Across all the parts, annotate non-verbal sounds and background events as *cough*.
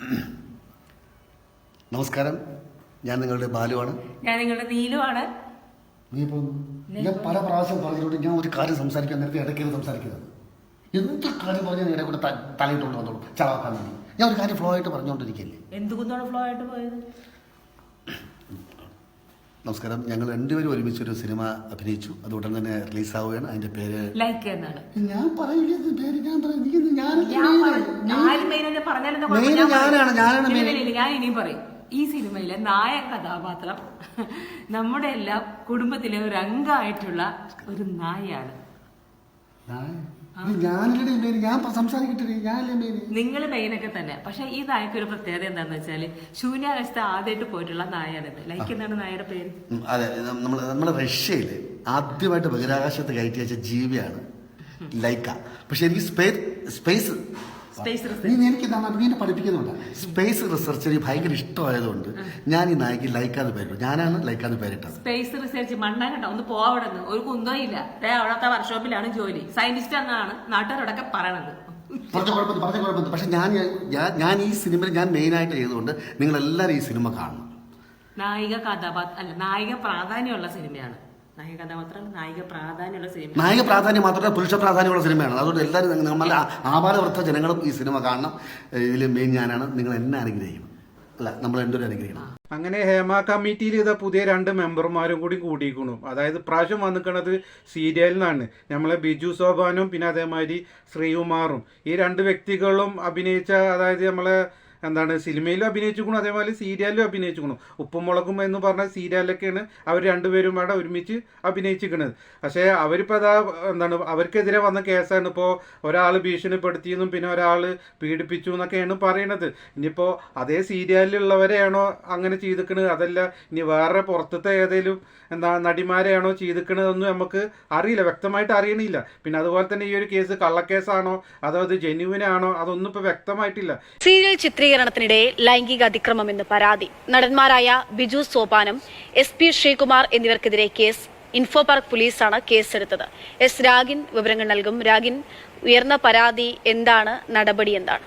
*clears throat* നമസ്കാരം. ഞാൻ നിങ്ങളുടെ ബാലുവാണ്. ഞാൻ നിങ്ങളുടെ നീലുവാണ്. നീ പോകുന്നു ഞാൻ പല പ്രാവശ്യം പറഞ്ഞിട്ടുണ്ട് ഞാൻ ഒരു കാര്യം സംസാരിക്കാൻ നേരത്തെ ഇടയ്ക്ക് സംസാരിക്കുന്നത് എന്ത് കാര്യം പറഞ്ഞാൽ ഇടയിൽ കൂടെ തലയിട്ടുകൊണ്ട് വന്നോളൂ. ചളവാക്കാൻ വേണ്ടി. ഞാൻ ഒരു കാര്യം ഫ്ലോ ആയിട്ട് പറഞ്ഞുകൊണ്ടിരിക്കില്ലേ എന്തുകൊണ്ടാണ് ഫ്ലോ ആയിട്ട് പോയത്? *clears throat* നമസ്കാരം. ഞങ്ങൾ രണ്ടുപേരും ഒരുമിച്ച് ഒരു സിനിമ അഭിനയിച്ചു. അത് ഉടൻ തന്നെ റിലീസാവുകയാണ്. അതിന്റെ പേര് ലൈക്ക് എന്നാണ്. ഞാൻ പറയില്ല? പേര് ഞാൻ ഞാനാണ്, ഞാനാണ് ഞാൻ ഇനിയും പറയും. ഈ സിനിമയിലെ നായ കഥാപാത്രം *laughs* നമ്മുടെ എല്ലാം കുടുംബത്തിലെ ഒരു അംഗമായിട്ടുള്ള ഒരു നായയാണ്. ഇത് ഞാനല്ലേ main. ഞാൻ സംസാരിക്കട്ടെ? ഞാനല്ലേ നിങ്ങൾ മെയിനൊക്കെ തന്നെ. പക്ഷെ ഈ നായക്ക് ഒരു പ്രത്യേകത എന്താണെന്ന് വെച്ചാൽ ശൂന്യാകാശത്ത് ആദ്യമായിട്ട് പോയിട്ടുള്ള നായാണിത്. ലൈക്ക് എന്താണ് നായയുടെ പേര്? അതെ. നമ്മൾ നമ്മുടെ റഷ്യയിൽ ആദ്യമായിട്ട് ബഹിരാകാശത്ത് കയറ്റി വെച്ച ജീവിയാണ് ലൈക്ക. പക്ഷെ എനിക്ക് സ്പേസ് സ്പേസ് നീ എനിക്ക് നീ പഠിപ്പിക്കുന്നുണ്ട്. സ്പേസ് റിസർച്ച് എനിക്ക് ഭയങ്കര ഇഷ്ടമായതുകൊണ്ട് ഞാൻ ഈ നായിക്ക് ലൈക്കാന്ന് പേരിട്ടു. ഞാനാണ് ലൈക്കാന്ന് പേരിട്ടത്. സ്പേസ് റിസർച്ച് മണ്ണാകണ്ട ഒന്ന് പോവടന്ന് ഒരു കുന്തയില്ല അവിടത്തെ വർക്ക്ഷോപ്പിലാണ് ജോലി. സയന്റിസ്റ്റ് എന്നാണ് നാട്ടുകാരോടൊക്കെ പറയണത്. പറഞ്ഞ കുഴപ്പമില്ല പറഞ്ഞ കുഴപ്പമില്ല പക്ഷെ ഞാൻ ഞാൻ- ഞാൻ ഈ സിനിമയിൽ ഞാൻ മെയിൻ ആയിട്ട് ചെയ്തുകൊണ്ട് നിങ്ങളെല്ലാവരും ഈ സിനിമ കാണണം. നായിക കഥാപാത്ര അല്ല നായിക പ്രാധാന്യമുള്ള സിനിമയാണ്. നായിക കഥാപാത്രം നായിക പ്രാധാന്യമുള്ള സിനിമ നായിക പ്രാധാന്യം മാത്രമല്ല പുരുഷ പ്രാധാന്യമുള്ള സിനിമയാണ്. അതുകൊണ്ട് എല്ലാവരും നമ്മളെ ആപാലവൃത്ത ജനങ്ങളും ഈ സിനിമ കാണണം. ഇതിൽ മെയിൻ ഞാനാണ്. നിങ്ങൾ എന്നെ അനുഗ്രഹിക്കണം. അല്ല നമ്മൾ രണ്ടുപേരും അനുഗ്രഹിക്കണം. അങ്ങനെ ഹേമ കമ്മിറ്റിയിൽ ഇതാ പുതിയ രണ്ട് മെമ്പർമാരും കൂടി കൂടിയിരിക്കണു അതായത് പ്രാവശ്യം വന്നിക്കണത് സീരിയലിൽ നിന്നാണ്. നമ്മളെ ബിജു സോഭാനും പിന്നെ അതേമാതിരി ശ്രീകുമാറും. ഈ രണ്ട് വ്യക്തികളും അഭിനയിച്ച അതായത് നമ്മളെ എന്താണ് സിനിമയിലും അഭിനയിച്ചിരിക്കണു അതേപോലെ സീരിയലിലും അഭിനയിച്ചിരിക്കണു ഉപ്പും മുളകും എന്ന് പറഞ്ഞ സീരിയലൊക്കെയാണ് അവർ രണ്ടുപേരും അവിടെ ഒരുമിച്ച് അഭിനയിച്ചിരിക്കുന്നത് പക്ഷേ അവരിപ്പോൾ അതാ എന്താണ് അവർക്കെതിരെ വന്ന കേസാണ്. ഇപ്പോൾ ഒരാൾ ഭീഷണിപ്പെടുത്തിയെന്നും പിന്നെ ഒരാൾ പീഡിപ്പിച്ചു എന്നൊക്കെയാണ് പറയണത്. ഇനിയിപ്പോൾ അതേ സീരിയലിലുള്ളവരെയാണോ അങ്ങനെ ചെയ്തിരിക്കുന്നത് അതല്ല ഇനി വേറെ പുറത്തത്തെ ഏതെങ്കിലും എന്താ നടിമാരെയാണോ ചെയ്തിക്കണതെന്നും നമുക്ക് അറിയില്ല വ്യക്തമായിട്ട് അറിയണില്ല. പിന്നെ അതുപോലെ തന്നെ ഈ ഒരു കേസ് കള്ളക്കേസാണോ അതോ അത് ജെന്യുവിൻ ആണോ അതൊന്നും ഇപ്പോൾ വ്യക്തമായിട്ടില്ല. സീരിയൽ ചിത്രീകരണത്തിനിടെ ലൈംഗിക അതിക്രമം എന്ന് പരാതി. നടന്മാരായ ബിജു സോപാനം എസ് പി ശ്രീകുമാർ എന്നിവർക്കെതിരെ കേസ്. ഇൻഫോ പാർക്ക് പോലീസാണ് കേസെടുത്തത്. എസ് രാഗിൻ വിവരങ്ങൾ നൽകും. രാഗിൻ ഉയർന്ന പരാതി എന്താണ്? നടപടി എന്താണ്?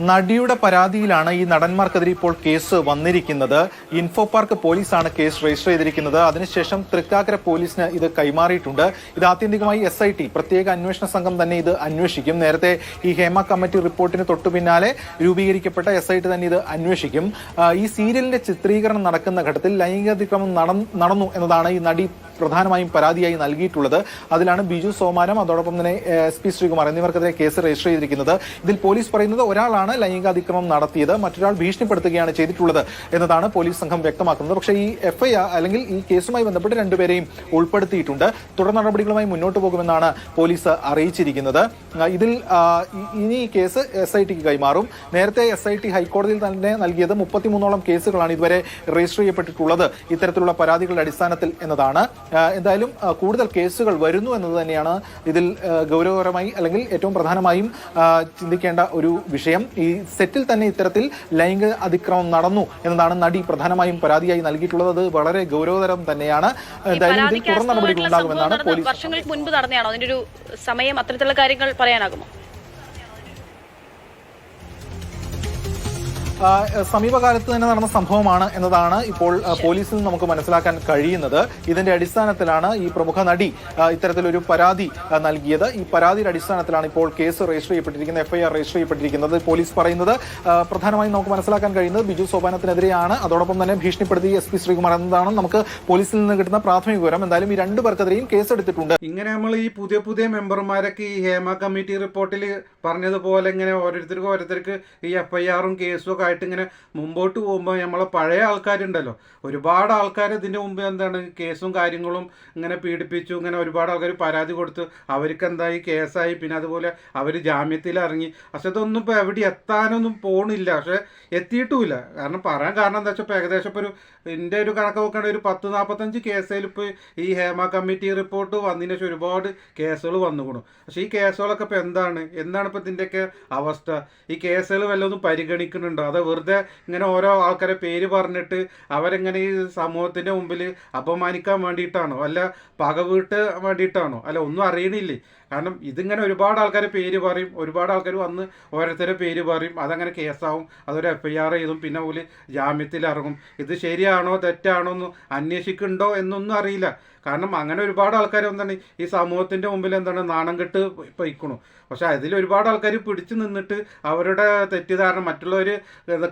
നടിയുടെ പരാതിയിലാണ് ഈ നടന്മാർക്കെതിരെ ഇപ്പോൾ കേസ് വന്നിരിക്കുന്നത്. ഇൻഫോ പാർക്ക് പോലീസാണ് കേസ് രജിസ്റ്റർ ചെയ്തിരിക്കുന്നത്. അതിനുശേഷം തൃക്കാക്കര പോലീസിന് ഇത് കൈമാറിയിട്ടുണ്ട്. ഇത് ആത്യന്തികമായി എസ് ഐ ടി പ്രത്യേക അന്വേഷണ സംഘം തന്നെ ഇത് അന്വേഷിക്കും. നേരത്തെ ഈ ഹേമ കമ്മിറ്റി റിപ്പോർട്ടിന് തൊട്ടു പിന്നാലെ രൂപീകരിക്കപ്പെട്ട എസ് ഐ ടി തന്നെ ഇത് അന്വേഷിക്കും. ഈ സീരിയലിന്റെ ചിത്രീകരണം നടക്കുന്ന ഘട്ടത്തിൽ ലൈംഗികാതിക്രമം നട- നടന്നു എന്നതാണ് ഈ നടി പ്രധാനമായും പരാതിയായി നൽകിയിട്ടുള്ളത്. അതിലാണ് ബിജു സോമാനം അതോടൊപ്പം തന്നെ എസ് പി ശ്രീകുമാർ എന്നിവർക്കെതിരെ കേസ് രജിസ്റ്റർ ചെയ്തിരിക്കുന്നത്. ഇതിൽ പോലീസ് പറയുന്നത് ഒരാളാണ് ലൈംഗികാതിക്രമം നടത്തിയത് മറ്റൊരാൾ ഭീഷണിപ്പെടുത്തുകയാണ് ചെയ്തിട്ടുള്ളത് എന്നതാണ് പോലീസ് സംഘം വ്യക്തമാക്കുന്നത്. പക്ഷേ ഈ എഫ്ഐആർ അല്ലെങ്കിൽ ഈ കേസുമായി ബന്ധപ്പെട്ട് രണ്ടുപേരെയും ഉൾപ്പെടുത്തിയിട്ടുണ്ട്. തുടർ നടപടികളുമായി മുന്നോട്ട് പോകുമെന്നാണ് പോലീസ് അറിയിച്ചിരിക്കുന്നത്. ഇതിൽ ഇനി ഈ കേസ് എസ് ഐ ടിക്ക് കൈമാറും. നേരത്തെ എസ് ഐ ടി ഹൈക്കോടതിയിൽ തന്നെ നൽകിയത് മുപ്പത്തിമൂന്നോളം കേസുകളാണ് ഇതുവരെ രജിസ്റ്റർ ചെയ്യപ്പെട്ടിട്ടുള്ളത്. ഇത്തരത്തിലുള്ള പരാതികളുടെ അടിസ്ഥാനത്തിൽ എന്നതാണ് എന്തായാലും കൂടുതൽ കേസുകൾ വരുന്നു എന്നത് തന്നെയാണ് ഇതിൽ ഗൗരവകരമായി അല്ലെങ്കിൽ ഏറ്റവും പ്രധാനമായും ചിന്തിക്കേണ്ട ഒരു വിഷയം. ഈ സെറ്റിൽ തന്നെ ഇത്തരത്തിൽ ലൈംഗിക അതിക്രമം നടന്നു എന്നതാണ് നടി പ്രധാനമായും പരാതിയായി നൽകിയിട്ടുള്ളത്. അത് വളരെ ഗൗരവതരം തന്നെയാണ്. എന്തായാലും ഇതിൽ തുടർ നടപടികൾ ഉണ്ടാകുമെന്നാണ് പോലീസ് വർഷങ്ങൾക്ക് മുൻപ് നടന്നതാണോ അതിന്റെ ഒരു സമയം അത്തരത്തിലുള്ള കാര്യങ്ങൾ പറയാനാകുമോ? സമീപകാലത്ത് തന്നെ നടന്ന സംഭവമാണ് എന്നതാണ് ഇപ്പോൾ പോലീസിൽ നിന്ന് നമുക്ക് മനസ്സിലാക്കാൻ കഴിയുന്നത്. ഇതിന്റെ അടിസ്ഥാനത്തിലാണ് ഈ പ്രമുഖ നടി ഇത്തരത്തിലൊരു പരാതി നൽകിയത്. ഈ പരാതിയുടെ അടിസ്ഥാനത്തിലാണ് ഇപ്പോൾ കേസ് രജിസ്റ്റർ ചെയ്യപ്പെട്ടിരിക്കുന്നത് എഫ്ഐആർ രജിസ്റ്റർ ചെയ്യപ്പെട്ടിരിക്കുന്നത് പോലീസ് പറയുന്നത്. പ്രധാനമായും നമുക്ക് മനസ്സിലാക്കാൻ കഴിയുന്നത് ബിജു സോപാനത്തിനെതിരെയാണ്. അതോടൊപ്പം തന്നെ ഭീഷണിപ്പെടുത്തി എസ് പി ശ്രീകുമാർ എന്നതാണ് നമുക്ക് പോലീസിൽ നിന്ന് കിട്ടുന്ന പ്രാഥമിക വിവരം. എന്തായാലും ഈ രണ്ടു പേർക്കെതിരെയും കേസെടുത്തിട്ടുണ്ട് ഇങ്ങനെ നമ്മൾ ഈ പുതിയ പുതിയ മെമ്പർമാരൊക്കെ ഈ ഹേമ കമ്മിറ്റി റിപ്പോർട്ടിൽ പറഞ്ഞതുപോലെ ഇങ്ങനെ ഓരോരുത്തർക്ക് ഓരോരുത്തർക്ക് ഈ എഫ്ഐആറും കേസും ഒക്കെ ആയിട്ട് ഇങ്ങനെ മുമ്പോട്ട് പോകുമ്പോൾ നമ്മളെ പഴയ ആൾക്കാരുണ്ടല്ലോ. ഒരുപാട് ആൾക്കാർ ഇതിന്റെ മുമ്പ് എന്താണ് കേസും കാര്യങ്ങളും ഇങ്ങനെ പീഡിപ്പിച്ചു ഇങ്ങനെ ഒരുപാട് ആൾക്കാർ പരാതി കൊടുത്തു. അവർക്ക് എന്തായി? കേസായി. പിന്നെ അതുപോലെ അവർ ജാമ്യത്തിൽ ഇറങ്ങി. പക്ഷെ ഇതൊന്നും ഇപ്പോൾ എവിടെ എത്താനൊന്നും പോണില്ല. പക്ഷെ എത്തിയിട്ടുമില്ല. കാരണം പറയാൻ കാരണം എന്താ വെച്ചാൽ ഇപ്പോൾ ഏകദേശം ഇപ്പോൾ ഒരു എന്റെ ഒരു കണക്ക് നോക്കുകയാണെങ്കിൽ ഒരു പത്ത് നാൽപ്പത്തഞ്ച് കേസിൽ ഇപ്പോൾ ഈ ഹേമ കമ്മിറ്റി റിപ്പോർട്ട് വന്നതിന് ശേഷം ഒരുപാട് കേസുകൾ വന്നുകൂടും പക്ഷേ ഈ കേസുകളൊക്കെ ഇപ്പോൾ എന്താണ്? എന്താണ് ഇപ്പോൾ ഇതിന്റെയൊക്കെ അവസ്ഥ? ഈ കേസുകൾ വല്ലതും പരിഗണിക്കുന്നുണ്ടോ? അതോ വെറുതെ ഇങ്ങനെ ഓരോ ആൾക്കാരെ പേര് പറഞ്ഞിട്ട് അവരെങ്ങനെ ഈ സമൂഹത്തിന്റെ മുമ്പിൽ അപമാനിക്കാൻ വേണ്ടിയിട്ടാണോ? അല്ല പക വീട്ട് വേണ്ടിയിട്ടാണോ? അല്ല ഒന്നും അറിയണില്ലേ? കാരണം ഇതിങ്ങനെ ഒരുപാട് ആൾക്കാർ പേര് പറയും ഒരുപാട് ആൾക്കാർ വന്ന് ഓരോരുത്തരെ പേര് പറയും അതങ്ങനെ കേസാവും അതൊരു എഫ് ഐ ആർ ചെയ്തും പിന്നെ പോലെ ജാമ്യത്തിലിറങ്ങും. ഇത് ശരിയാണോ തെറ്റാണോ എന്ന് അന്വേഷിക്കുന്നുണ്ടോ എന്നൊന്നും അറിയില്ല. കാരണം അങ്ങനെ ഒരുപാട് ആൾക്കാർ എന്താണ് ഈ സമൂഹത്തിന്റെ മുമ്പിൽ എന്താണ് നാണം കെട്ട് പൈക്കണു പക്ഷെ അതിൽ ഒരുപാട് ആൾക്കാർ പിടിച്ചു നിന്നിട്ട് അവരുടെ തെറ്റിദ്ധാരണ മറ്റുള്ളവർ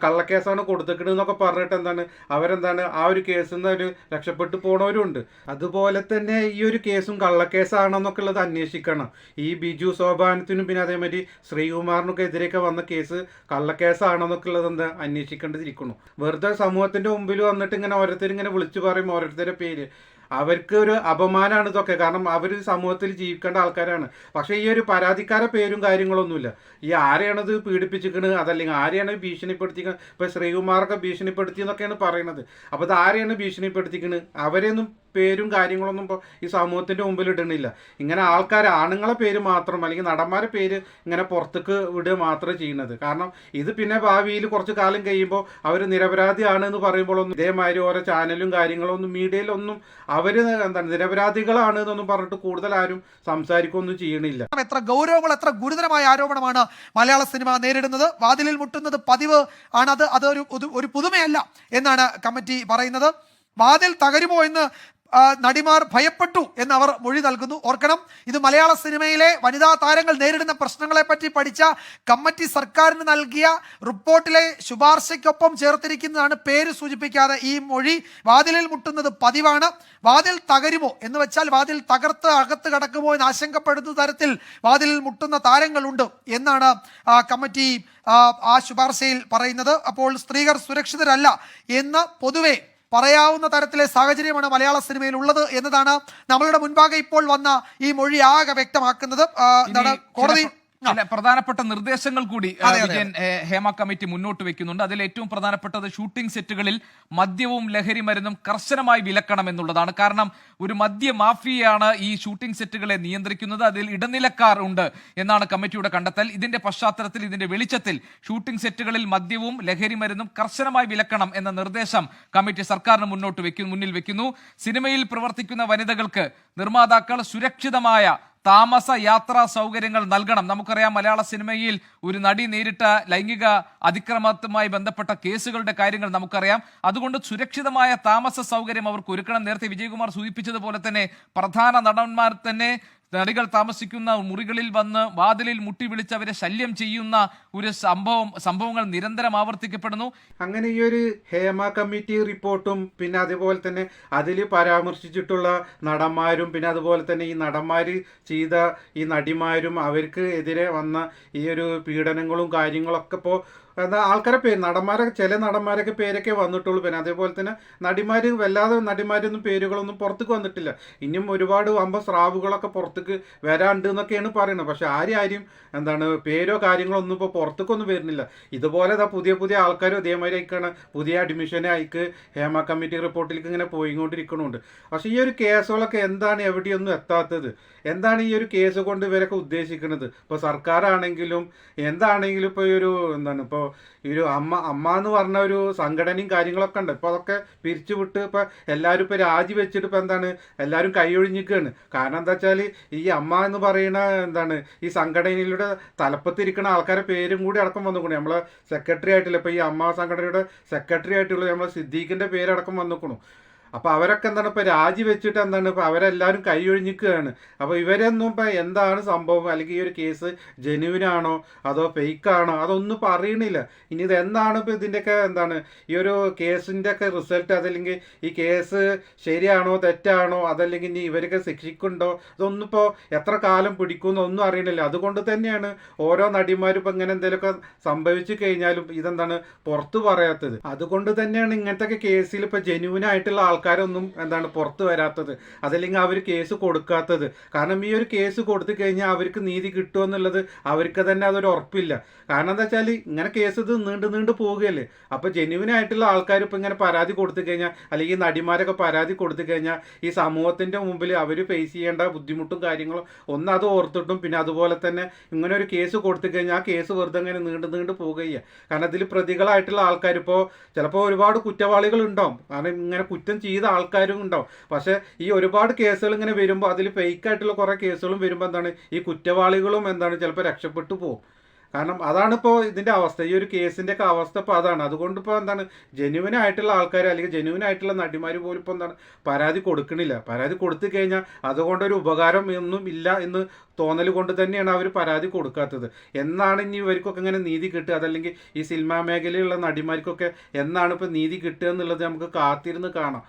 കള്ളക്കേസാണ് കൊടുത്തിക്കണെന്നൊക്കെ പറഞ്ഞിട്ട് എന്താണ് അവരെന്താണ് ആ ഒരു കേസിൽ നിന്ന് ഒരു രക്ഷപ്പെട്ടു പോണവരുണ്ട്. അതുപോലെ തന്നെ ഈ ഒരു കേസും കള്ളക്കേസാണെന്നൊക്കെ ഉള്ളത് അന്വേഷിക്കണം. ഈ ബിജു സോപാനത്തിനും പിന്നെ അതേമാതിരി ശ്രീകുമാറിനൊക്കെ എതിരെയൊക്കെ വന്ന കേസ് കള്ളക്കേസാണെന്നൊക്കെ ഉള്ളത് എന്താ അന്വേഷിക്കേണ്ടതിരിക്കുന്നു. വെറുതെ സമൂഹത്തിന്റെ മുമ്പിൽ വന്നിട്ട് ഇങ്ങനെ ഓരോരുത്തർ ഇങ്ങനെ വിളിച്ചു പറയും ഓരോരുത്തരുടെ പേര്. അവർക്ക് ഒരു അപമാനമാണ് ഇതൊക്കെ. കാരണം അവർ സമൂഹത്തിൽ ജീവിക്കേണ്ട ആൾക്കാരാണ്. പക്ഷേ ഈ ഒരു പരാതിക്കാരെ പേരും കാര്യങ്ങളൊന്നുമില്ല. ഈ ആരെയാണ് ഇത് പീഡിപ്പിച്ചിരിക്കുന്നത് അതല്ലെങ്കിൽ ആരെയാണ് ഭീഷണിപ്പെടുത്തിക്കുന്നത് ഇപ്പം ശ്രീകുമാറൊക്കെ ഭീഷണിപ്പെടുത്തി എന്നൊക്കെയാണ് പറയുന്നത്. അപ്പോൾ ഇത് ആരെയാണ് ഭീഷണിപ്പെടുത്തിക്കുന്നത് അവരെയൊന്നും പേരും കാര്യങ്ങളൊന്നും ഈ സമൂഹത്തിന്റെ മുമ്പിൽ ഇടണില്ല ഇങ്ങനെ ആൾക്കാർ ആണുങ്ങളെ പേര് മാത്രം അല്ലെങ്കിൽ നടന്മാരെ പേര് ഇങ്ങനെ പുറത്തേക്ക് വിടുക മാത്രമേ ചെയ്യുന്നത്. കാരണം ഇത് പിന്നെ ഭാവിയിൽ കുറച്ച് കാലം കഴിയുമ്പോൾ അവർ നിരപരാധിയാണ് എന്ന് പറയുമ്പോഴൊന്നും ഇതേമാതിരി ഓരോ ചാനലും കാര്യങ്ങളൊന്നും മീഡിയയിലൊന്നും അവർ എന്താണ് നിരപരാധികളാണ് എന്നൊന്നും പറഞ്ഞിട്ട് കൂടുതൽ ആരും സംസാരിക്കുകയൊന്നും ചെയ്യണില്ല. എത്ര ഗൗരവങ്ങൾ എത്ര ഗുരുതരമായ ആരോപണമാണ് മലയാള സിനിമ നേരിടുന്നത്. വാതിലിൽ മുട്ടുന്നത് പതിവ് ആണത് അത് അതൊരു ഒരു- പുതുമയല്ല എന്നാണ് കമ്മിറ്റി പറയുന്നത്. വാതിൽ തകരുമോ എന്ന് നടിമാർ ഭയപ്പെട്ടു എന്ന് അവർ മൊഴി നൽകുന്നു. ഓർക്കണം ഇത് മലയാള സിനിമയിലെ വനിതാ താരങ്ങൾ നേരിടുന്ന പ്രശ്നങ്ങളെപ്പറ്റി പഠിച്ച കമ്മിറ്റി സർക്കാരിന് നൽകിയ റിപ്പോർട്ടിലെ ശുപാർശയ്ക്കൊപ്പം ചേർത്തിരിക്കുന്നതാണ് പേര് സൂചിപ്പിക്കാതെ ഈ മൊഴി. വാതിലിൽ മുട്ടുന്നത് പതിവാണ്. വാതിൽ തകരുമോ എന്ന് വെച്ചാൽ വാതിൽ തകർത്ത് അകത്ത് കടക്കുമോ എന്ന് ആശങ്കപ്പെടുന്ന തരത്തിൽ വാതിലിൽ മുട്ടുന്ന താരങ്ങളുണ്ട് എന്നാണ് കമ്മിറ്റി ആ ശുപാർശയിൽ പറയുന്നത്. അപ്പോൾ സ്ത്രീകൾ സുരക്ഷിതരല്ല എന്ന് പൊതുവെ പറയാവുന്ന തരത്തിലെ സാഹചര്യമാണ് മലയാള സിനിമയിൽ ഉള്ളത് എന്നതാണ് നമ്മളുടെ മുൻപാകെ ഇപ്പോൾ വന്ന ഈ മൊഴി ആകെ വ്യക്തമാക്കുന്നത്. എന്താണ് കോടതി ചില പ്രധാനപ്പെട്ട നിർദ്ദേശങ്ങൾ കൂടി വിജയൻ ഹേമ കമ്മിറ്റി മുന്നോട്ട് വെക്കുന്നുണ്ട്. അതിൽ ഏറ്റവും പ്രധാനപ്പെട്ടത് ഷൂട്ടിംഗ് സെറ്റുകളിൽ മദ്യവും ലഹരി മരുന്നും കർശനമായി വിലക്കണം എന്നുള്ളതാണ്. കാരണം ഒരു മദ്യ മാഫിയയാണ് ഈ ഷൂട്ടിംഗ് സെറ്റുകളെ നിയന്ത്രിക്കുന്നത്. അതിൽ ഇടനിലക്കാർ ഉണ്ട് എന്നാണ് കമ്മിറ്റിയുടെ കണ്ടെത്തൽ. ഇതിന്റെ പശ്ചാത്തലത്തിൽ ഇതിന്റെ വെളിച്ചത്തിൽ ഷൂട്ടിംഗ് സെറ്റുകളിൽ മദ്യവും ലഹരി മരുന്നും കർശനമായി വിലക്കണം എന്ന നിർദ്ദേശം കമ്മിറ്റി സർക്കാരിന് മുന്നോട്ട് വെക്കുന്നു മുന്നിൽ വെക്കുന്നു. സിനിമയിൽ പ്രവർത്തിക്കുന്ന വനിതകൾക്ക് നിർമ്മാതാക്കൾ സുരക്ഷിതമായ താമസ യാത്രാ സൗകര്യങ്ങൾ നൽകണം. നമുക്കറിയാം മലയാള സിനിമയിൽ ഒരു നടി നേരിട്ട ലൈംഗിക അതിക്രമത്തുമായി ബന്ധപ്പെട്ട കേസുകളുടെ കാര്യങ്ങൾ നമുക്കറിയാം. അതുകൊണ്ട് സുരക്ഷിതമായ താമസ സൗകര്യം അവർക്ക് ഒരുക്കണം. നേരത്തെ വിജയകുമാർ സൂചിപ്പിച്ചതുപോലെ തന്നെ പ്രധാന നടന്മാർ തന്നെ നടികൾ താമസിക്കുന്ന മുറികളിൽ വന്ന് വാതിലിൽ മുട്ടി വിളിച്ച് അവരെ ശല്യം ചെയ്യുന്ന ഒരു സംഭവം സംഭവങ്ങൾ നിരന്തരം ആവർത്തിക്കപ്പെടുന്നു. അങ്ങനെ ഈ ഒരു ഹേമ കമ്മിറ്റി റിപ്പോർട്ടും പിന്നെ അതുപോലെ തന്നെ അതിൽ പരാമർശിച്ചിട്ടുള്ള നടന്മാരും പിന്നെ അതുപോലെ തന്നെ ഈ നടന്മാർ ചെയ്ത ഈ നടിമാരും അവർക്ക് എതിരെ വന്ന ഈ ഒരു പീഡനങ്ങളും കാര്യങ്ങളൊക്കെ ഇപ്പോൾ ആൾക്കാരെ പേര് നടന്മാരൊക്കെ ചില നടന്മാരൊക്കെ പേരൊക്കെ വന്നിട്ടുള്ളൂ. പിന്നെ അതേപോലെ തന്നെ നടിമാർ വല്ലാതെ നടിമാരൊന്നും പേരുകളൊന്നും പുറത്തേക്ക് വന്നിട്ടില്ല. ഇനിയും ഒരുപാട് വമ്പ സ്രാവുകളൊക്കെ പുറത്തേക്ക് വരാണ്ട് എന്നൊക്കെയാണ് പറയുന്നത്. പക്ഷെ ആരും ആരും എന്താണ് പേരോ കാര്യങ്ങളോ ഒന്നും ഇപ്പോൾ പുറത്തേക്കൊന്നും വരുന്നില്ല. ഇതുപോലെ ഇതാ പുതിയ പുതിയ ആൾക്കാരും അതേമാതിരി ആയിക്കാണ്. പുതിയ അഡ്മിഷനെ ആയിക്ക് ഹേമ കമ്മിറ്റി റിപ്പോർട്ടിലേക്ക് ഇങ്ങനെ പോയിക്കൊണ്ടിരിക്കണമുണ്ട് പക്ഷേ ഈ ഒരു കേസുകളൊക്കെ എന്താണ് എവിടെയൊന്നും എത്താത്തത്? എന്താണ് ഈ ഒരു കേസ് കൊണ്ട് ഇവരൊക്കെ ഉദ്ദേശിക്കുന്നത് ഇപ്പോൾ സർക്കാരാണെങ്കിലും എന്താണെങ്കിലും ഇപ്പോൾ ഈ ഒരു എന്താണ് ഇപ്പോൾ ഈ ഒരു അമ്മ അമ്മ എന്ന് പറഞ്ഞ ഒരു സംഘടനയും കാര്യങ്ങളൊക്കെ ഉണ്ട്. ഇപ്പോൾ അതൊക്കെ പിരിച്ചുവിട്ട് ഇപ്പോൾ എല്ലാവരും ഇപ്പോൾ രാജി വെച്ചിട്ട് ഇപ്പോൾ എന്താണ് എല്ലാവരും കൈയൊഴിഞ്ഞിക്കുകയാണ് കാരണം എന്താ വെച്ചാൽ ഈ അമ്മ എന്ന് പറയുന്ന എന്താണ് ഈ സംഘടനയിലൂടെ തലപ്പത്തിരിക്കുന്ന ആൾക്കാരെ പേരും കൂടി അടക്കം വന്നുകൂടി നമ്മളെ സെക്രട്ടറി ആയിട്ടില്ല ഇപ്പോൾ ഈ അമ്മ സംഘടനയുടെ സെക്രട്ടറി ആയിട്ടുള്ള നമ്മളെ സിദ്ദീഖിന്റെ പേരടക്കം വന്നുക്കണു. അപ്പോൾ അവരൊക്കെ എന്താണ് ഇപ്പോൾ രാജിവെച്ചിട്ട് എന്താണ് ഇപ്പോൾ അവരെല്ലാവരും കൈയൊഴിഞ്ഞിക്കുകയാണ്. അപ്പോൾ ഇവരൊന്നും ഇപ്പോൾ എന്താണ് സംഭവം? അല്ലെങ്കിൽ ഈ ഒരു കേസ് ജെന്യൂനാണോ? അതോ ഫേക്ക് ആണോ അതൊന്നും ഇപ്പോൾ അറിയണില്ല. ഇനി ഇത് എന്താണ് ഇപ്പോൾ ഇതിന്റെയൊക്കെ എന്താണ് ഈ ഒരു കേസിന്റെ ഒക്കെ റിസൾട്ട്? അതല്ലെങ്കിൽ ഈ കേസ് ശരിയാണോ? തെറ്റാണോ? അതല്ലെങ്കിൽ ഇനി ഇവരൊക്കെ ശിക്ഷിക്കുന്നുണ്ടോ? ഇതൊന്നും ഇപ്പോൾ എത്ര കാലം പിടിക്കുമെന്നൊന്നും അറിയണില്ല. അതുകൊണ്ട് തന്നെയാണ് ഓരോ നടിമാരും ഇപ്പോൾ ഇങ്ങനെ എന്തെങ്കിലുമൊക്കെ സംഭവിച്ചു കഴിഞ്ഞാലും ഇതെന്താണ് പുറത്തു പറയാത്തത്. അതുകൊണ്ട് തന്നെയാണ് ഇങ്ങനത്തെ കേസിൽ ഇപ്പോൾ ജെന്യൂനായിട്ടുള്ള ആൾക്കാരൊന്നും എന്താണ് പുറത്ത് വരാത്തത് അതല്ലെങ്കിൽ അവർ കേസ് കൊടുക്കാത്തത്. കാരണം ഈ ഒരു കേസ് കൊടുത്തു കഴിഞ്ഞാൽ അവർക്ക് നീതി കിട്ടുമെന്നുള്ളത് അവർക്ക് തന്നെ അതൊരു ഉറപ്പില്ല. കാരണം എന്താ വെച്ചാൽ ഇങ്ങനെ കേസ് ഇത് നീണ്ടു നീണ്ടു പോവുകയല്ലേ. അപ്പോൾ ജെന്യുവൻ ആയിട്ടുള്ള ആൾക്കാർ ഇപ്പം ഇങ്ങനെ പരാതി കൊടുത്തു കഴിഞ്ഞാൽ അല്ലെങ്കിൽ നടിമാരൊക്കെ പരാതി കൊടുത്തു കഴിഞ്ഞാൽ ഈ സമൂഹത്തിന്റെ മുമ്പിൽ അവർ ഫേസ് ചെയ്യേണ്ട ബുദ്ധിമുട്ടും കാര്യങ്ങളും ഒന്ന് അത് ഓർത്തിട്ടും പിന്നെ അതുപോലെ തന്നെ ഇങ്ങനെ ഒരു കേസ് കൊടുത്തു കഴിഞ്ഞാൽ ആ കേസ് വെറുതെ ഇങ്ങനെ നീണ്ടു നീണ്ടു പോവുകയ്യ കാരണം ഇതിൽ പ്രതികളായിട്ടുള്ള ആൾക്കാർ ഇപ്പോൾ ചിലപ്പോൾ ഒരുപാട് കുറ്റവാളികൾ ഉണ്ടാവും കാരണം ഇങ്ങനെ കുറ്റം ചെയ്ത ആൾക്കാരും ഉണ്ടാവും. പക്ഷേ ഈ ഒരുപാട് കേസുകൾ ഇങ്ങനെ വരുമ്പോൾ അതിൽ ഫേക്ക് ആയിട്ടുള്ള കുറേ കേസുകളും വരുമ്പോൾ എന്താണ്? ഈ കുറ്റവാളികളും എന്താണ്? ചിലപ്പോൾ രക്ഷപ്പെട്ടു പോകും. കാരണം അതാണ് ഇപ്പോൾ ഇതിന്റെ അവസ്ഥ. ഈ ഒരു കേസിന്റെ ഒക്കെ അവസ്ഥ ഇപ്പോൾ അതാണ്. അതുകൊണ്ട് ഇപ്പോൾ എന്താണ്? ജെന്യുവൻ ആയിട്ടുള്ള ആൾക്കാർ അല്ലെങ്കിൽ ജെന്യുവൻ ആയിട്ടുള്ള നടിമാർ പോലും ഇപ്പോൾ എന്താണ്? പരാതി കൊടുക്കണില്ല. പരാതി കൊടുത്തു കഴിഞ്ഞാൽ അതുകൊണ്ടൊരു ഉപകാരം ഒന്നും ഇല്ല എന്ന് തോന്നൽ കൊണ്ട് തന്നെയാണ് അവർ പരാതി കൊടുക്കാത്തത്. എന്നാണ് ഇനി ഇവർക്കൊക്കെ ഇങ്ങനെ നീതി കിട്ടുക? അതല്ലെങ്കിൽ ഈ സിനിമാ മേഖലയിലുള്ള നടിമാർക്കൊക്കെ എന്നാണ് ഇപ്പോൾ നീതി കിട്ടുക എന്നുള്ളത് നമുക്ക് കാത്തിരുന്ന് കാണാം.